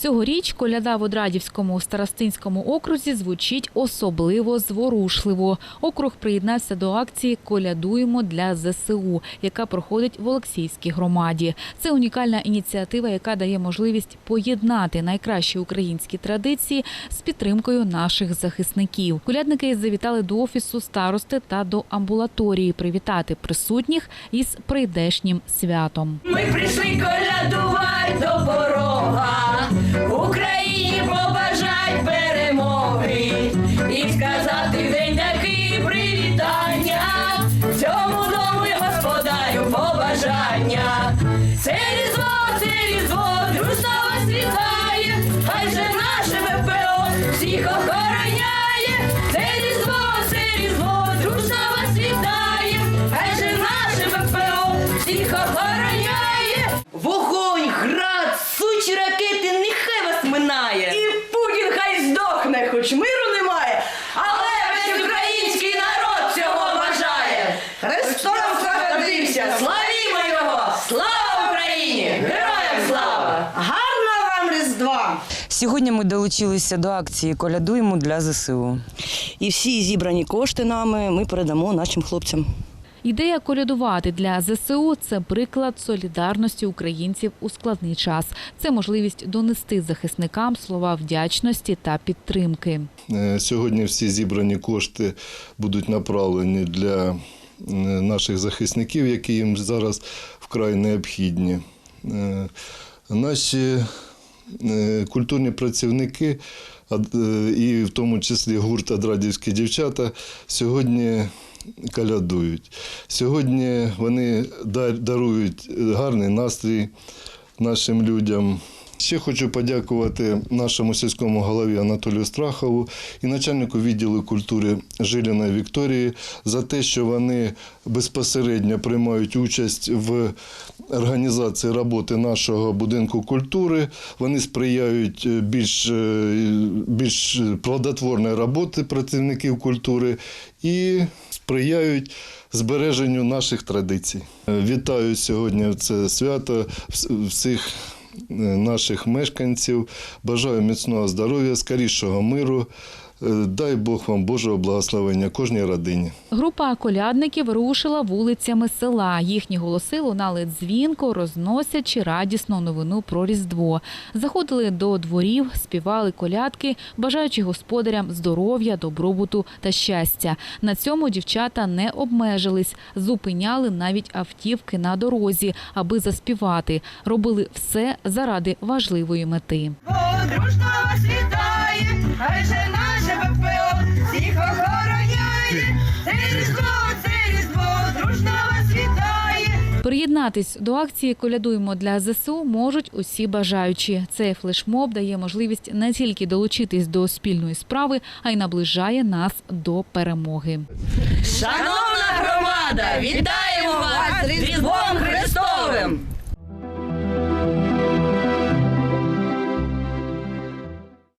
Цьогоріч коляда в Одрадівському старостинському окрузі звучить особливо зворушливо. Округ приєднався до акції Колядуємо для ЗСУ, яка проходить в Олексійській громаді. Це унікальна ініціатива, яка дає можливість поєднати найкращі українські традиції з підтримкою наших захисників. Колядники завітали до офісу старости та до амбулаторії привітати присутніх із прийдешнім святом. Ми прийшли колядувати до порога, Вогонь, град, сучі ракети, нехай вас минає. І Путін хай здохне, хоч миру немає, але весь український народ цього бажає. Христос народився, славімо його! Слава Україні! Героям слава! Гарного вам Різдва! Сьогодні ми долучилися до акції Колядуємо для ЗСУ. І всі зібрані кошти нами ми передамо нашим хлопцям. Ідея колядувати для ЗСУ це приклад солідарності українців у складний час. Це можливість донести захисникам слова вдячності та підтримки. Е, Сьогодні всі зібрані кошти будуть направлені для е, наших захисників, які їм зараз вкрай необхідні. Е, Наші культурні працівники, і в тому числі гурт Адрадівські дівчата, сьогодні калядують. Сьогодні вони дарують гарний настрій нашим людям. Ще хочу подякувати нашому сільському голові Анатолію Страхову і начальнику відділу культури Жиліної Вікторії за те, що вони безпосередньо приймають участь в організації роботи нашого будинку культури. Вони сприяють е, більш, е, більш плодотворної роботи працівників культури і сприяють збереженню наших традицій. Е, Вітаю сьогодні це свято всіх наших мешканців. Бажаю міцного здоров'я, скорішого миру. Дай Бог вам Божого благословення кожній родині. Група колядників рушила вулицями села. Їхні голоси лунали дзвінко, розносячи радісну новину про Різдво. Заходили до дворів, співали колядки, бажаючи господарям здоров'я, добробуту та щастя. На цьому дівчата не обмежились, зупиняли навіть автівки на дорозі, аби заспівати. Робили все заради важливої мети. Бо дружно вас хай же Приєднатись до акції Колядуємо для ЗСУ можуть усі бажаючі. Цей флешмоб дає можливість не тільки долучитись до спільної справи, а й наближає нас до перемоги. Шановна громада, вітаємо вас з Різдвом